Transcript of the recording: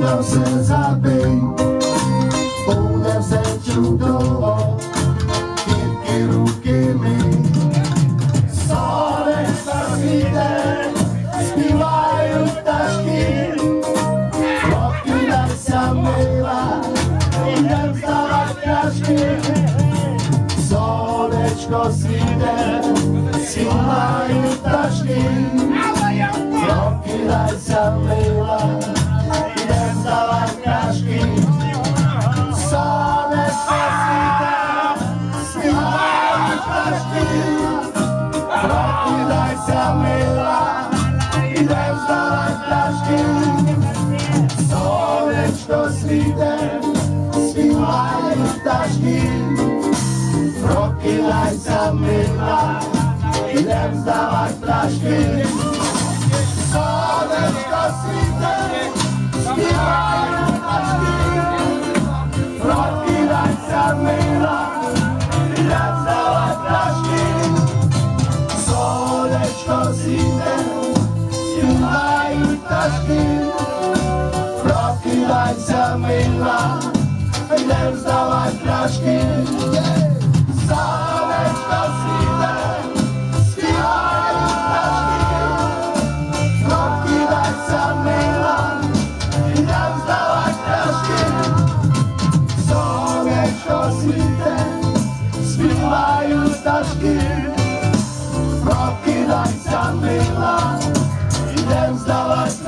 то все забий, буде все чудово, тільки руки ми. Сонечко світе, співають пташки, прокидайся, мила, ідем вставать пляшки. Сонечко світе, співають пташки, прокидайся, мила, ідем здавать пляшки, сонечко світе, співають пташки, прокидайся, мила, ідем здавать пляшки, сонечко світе, співають пташки, прокидайся, мила, ідем здавать пляшки. Сонечко світе, пташки, прокидайся, мила, йдем здавать пляшки. Сонечко світе, співають пташки, прокидайся, мила, йдем здавать пляшки. Сонечко світе, співають пташки. Прокидайся, мила, здавать пляшки.